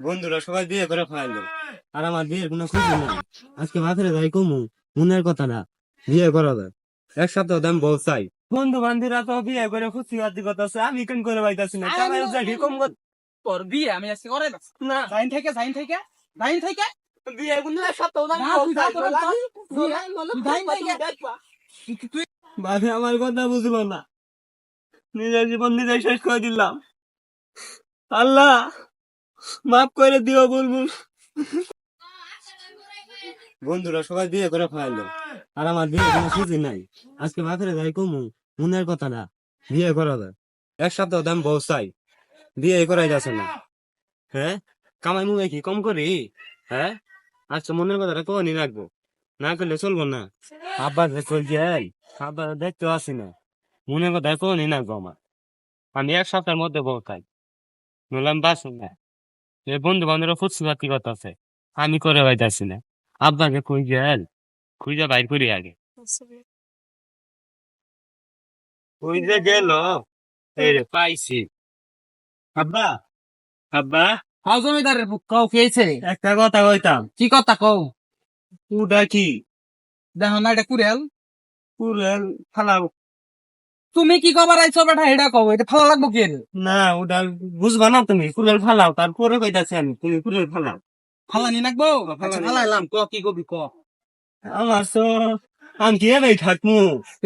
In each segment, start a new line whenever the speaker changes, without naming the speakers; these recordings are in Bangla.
বন্ধুরা সবাই বিয়ে করে ফেলল আর আমার বিয়ের কোনো খুশি নেই। আজকে বাপের যাই কমু মনের কথা না বিয়ে করা যায় এক সপ্তাহ দাম বউ চাই। বন্ধু বান্ধবীরা তো বিয়ে করে খুশি বাদি কথা আছে আমি কেন করে পাইতাছি না? কামাই যাই কম কর।
তোর বিয়ে আমি আজকে করে।
না।
জাইন থেকে জাইন থেকে জাইন থেকে।
বিয়ে কোনো এক সপ্তাহ দাম বউ চাই।
তুই
বাপে আমার কথা বুঝলো না। নিজের জীবন নিজে শেষ করে দিলাম। আল্লাহ! মাফ করে দিও বুলবুল। বন্ধুরা, সবাই বিয়ে করে ফেলল। আর আমার বিয়ে কোনো সুযোগ নাই। আজকে বাপের যাই কমু, মনের কথা না। বিয়ে করা যায়। এক সপ্তাহ দাম বউ চাই। বিয়ে করাই যাচ্ছে না। হ্যাঁ? কামাই মুখে কি কম করি? হ্যাঁ? আচ্ছা মনের কথাটা কখনই রাখব। না করলে চলবো না। আব্বা কই যাই আব্বা দেখতে আসি না। মনের কথা কখনই রাখব আমার। আমি এক সপ্তাহের মধ্যে বউ খাই বললাম বাসুন না। এ বন্ধু বান্ধব কথা আছে আমি করে পাইতাছি না। আব্বাকে কই গেল খুঁজে বাইর করি আগে। যে গেল? এই রে পাইছি। আব্বা? আব্বা?
হাও জমিদারের বুক কও খেয়েছে
একটা কথা কইতাম।
কি কথা কও?
উডা কি?
দেখো না এটা কুড়েল।
পুরেল ফালাও
তুমি কি কবার আইছো বেটা? এটা কও এটা ভালো লাগবো কেন?
না ওটা বুঝবা না তুমি পুরেল ফালাও তারপরে কইতাছি আমি তুমি পুরেল ফালাও।
ফালানি নাকবো
ফালানি।
আচ্ছা ফালাইলাম ক কি কবি ক।
আমার তো আমি কি এবার থাকমু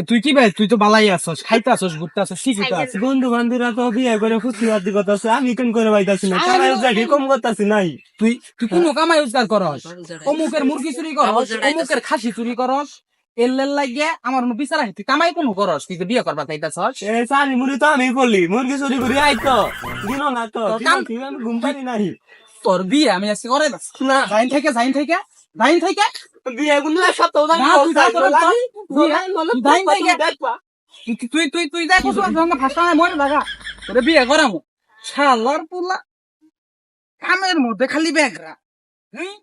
তুই কি ভাই তুই তো বালাই আছস খাইতে আছস ঘুরতে আছস শিখিতে আছস?
বন্ধু বান্ধবীরা তো বিয়ে করে খুশি বাদি কথা আমি কেন করে পাইতাছি না? কামাই যাকে কম করতাছি নাই।
তুই তুই কোন কামাই রোজগার করস? অমুকের মুরগি চুরি করস অমুকের খাসি চুরি করস এল্লের লাগিয়ে আমার বিচার আছে তুই কামাই কোনো করস তুই বিয়ে করবা চাইতাছস
এ সারি মুড়ি তো আমি করলি মুরগি চুরি করি আই তো। দিন না তো ঘুম পারি নাই।
তোর বিয়ে আমি আজকে করে
না।
জাইন থেকে জাইন থেকে জাইন থেকে।
বিয়ে গুলো সপ্তাহ
না, তুই যা তোর তোর বিয়ে, তুই জাইন থেকে। তুই- তুই তুই তুই দেখ সঙ্গে ভাষা মরে লাগা তোরে বিয়ে করামু। শালার পুলা। কামের মধ্যে খালি ব্যাগরা হুম?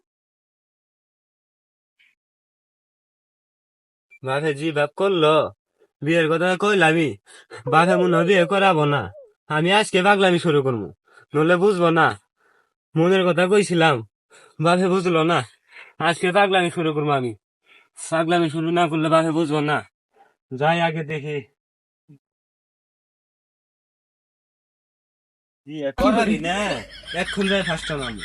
বাপে জি বাপ করল। বিয়ের কথা কইলামি বাপে মনে বিয়ে করাবো না। আমি আজকে পাগলামি শুরু করব নলে বুঝব না। মনের কথা কইছিলাম, বাপে বুঝলো না। আজকে পাগলামি শুরু করব আমি। পাগলামি শুরু না করলে বাপে বুঝব না। যাই আগে দেখি। করাবি না। এক্ষুন যাই ফার্স্ট আমি।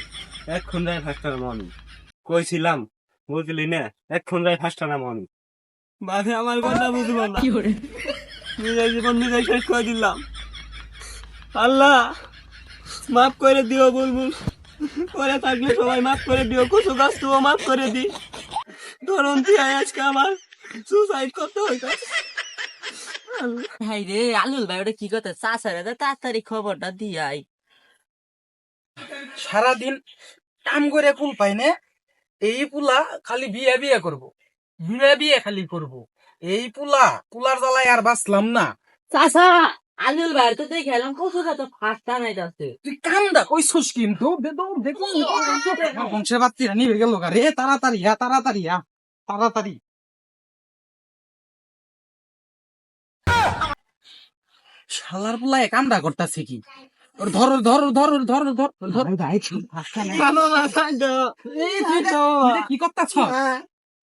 কইছিলাম, বুঝলি না? এক্ষুন যাই ফার্স্ট আমি। বাপে আমার কথা বুঝব না। নিজের জীবন নিজে শেষ করে দিলাম। আল্লাহ মাফ করে দিও বুলবুল। করে থাকলে সবাই মাফ করে দিও। কুসু গাছ তুও মাফ করে দি। ধরুন তুই আজকে আমার সুসাইড করতে হইতো
ভাই রে আলুল ভাই ওটা কি কথা? চাষারে তো তাড়াতাড়ি খবরটা দিয়াই।
সারাদিন কাম করে কোন পাই না এই পুলা খালি বিয়ে বিয়ে করব। বিয়ে বিয়ে খালি করব এই পুলা পুলার জ্বালায় আর বাঁচলাম না
চাষা আলুল ভাই তো দেখে এলাম খাতো ফাঁসটা নাই যাচ্ছে
তুই কামটা কইছস কিন্তু দেখুন গেল রে তাড়াতাড়ি হা তাড়াতাড়ি হা তাড়াতাড়ি শালার কামটা করতাছে কি ওর ধর ধর ধর ধর ধর ধর তো- কি করতাছ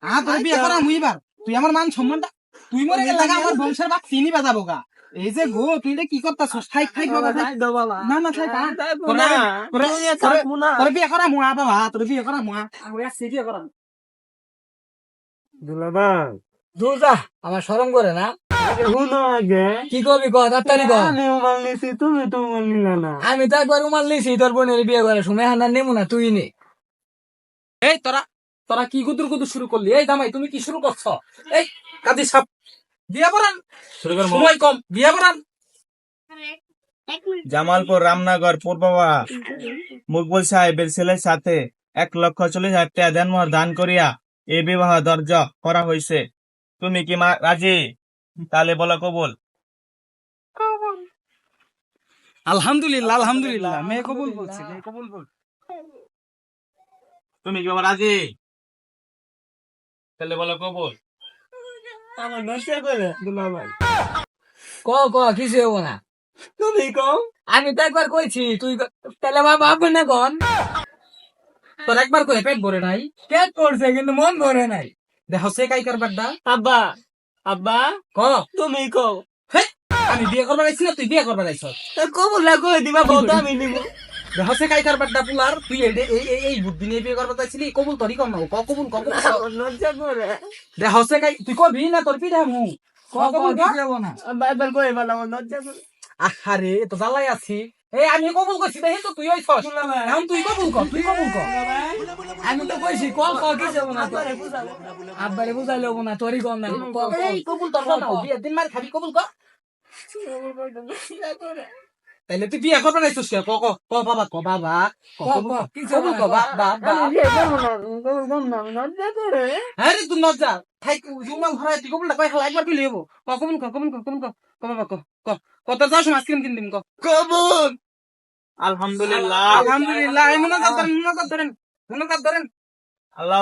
আ তোর বিয়ে করা মুই এবার তুই আমার মান সম্মানটা তুই মরে গেলে আমার বংশের বাপ চিনি বাজাবো গা এই যে গো তুই কি বাবা। না না। তোরে- বিয়ে করা মুয়া বাবা তোর বিয়ে করা মুয়া আমি আসছি বিয়ে করা
দুলাভাই
দুর্গা আমার সরম করে না? কি করবি তাড়াতাড়ি
তুমি তো মাল নিলা না।
আমি তো একবার উমাল নিছি তোর বোনের বিয়ে করে সময় হানা নেব না তুই নে।
এই তোরা তোরা কি গুদুর গুদুর শুরু করলি? এই দামাই তুমি কি শুরু করছ? এই কাদি সাপ। বিয়ে করান। সময় কম। বিয়ে করান।
জামালপুর রামনগর পূর্ববা মুকবুল সাহেবের ছেলের সাথে এক লক্ষ চল্লিশ হাজার টাকা দেনমোহর দান করিয়া এই বিবাহ দর্জ করা হয়েছে তুমি কি মা রাজি? তাহলে বলো কবুল।
আলহামদুলিল্লাহ আলহামদুলিল্লাহ। মেয়ে কবুল বলছে মেয়ে কবুল বলছে
তুমি কি বাবা রাজি? তাহলে বলো কবুল।
আমার নষ্ট করে দুলাভাই
ক ক কিছু হব না।
তুমি কম
আমি তো একবার কইছি তুই তাহলে আমার বাপ না কন।
তোর একবার করে পেট ভরে নাই।
পেট পড়ছে কিন্তু মন ভরে নাই।
দেখো সে কাই করবার দা
আব্বা আব্বা।
ক?
তুমি কো
হে, আমি বিয়ে করবার আইছি না তুই বিয়ে করবার আইছ।
কবুল না কই দিবা বলতো আমি নিব।
দেখো সে কাই করবার দা পুলার? তুই এই এই এই- এই বুদ্ধি নিয়ে বিয়ে করবার আইছিলি কবুল তোরই কম না ক কবুল ক কবুল? ক।
লজ্জা করে।
দেখো সে কাই তুই কবি না তোর পিঠা মু? ক কবুল ক
আব্বা এবার কই বলা লজ্জা করে।
আহারে তো জ্বালাই আছি। এই আমি কবুল করছি দেখি তো তুই হইছস। এখন তুই কবুল কর তুই কবুল কর।
আমি তো কইছি কল কল কি যাব না আব্বারে বুঝাইলে হব না তোরই কম না।
এই কবুল তোর না বিয়ে দিন মার খাবি কবুল কর। তাইলে তুই বিয়ে করবার আইছস কে? ক ক ক বাবা ক বাবা ক কবুল কর কবুল কর বা বা বা আরে তুই নজা থাই জুমাল ধরে তুই কবুল কই খালা একবার পিলি হব। ক কবুল কর কবুল কর কবুল কর ক বাবা ক ক। কত যাস আইসক্রিম কিন দিম ক।
কবুল। আলহামদুলিল্লাহ।
আলহামদুলিল্লাহ। মুনাজাত ধরেন মুনাজাত ধরেন। মুনাজাত ধরেন।
আল্লাহ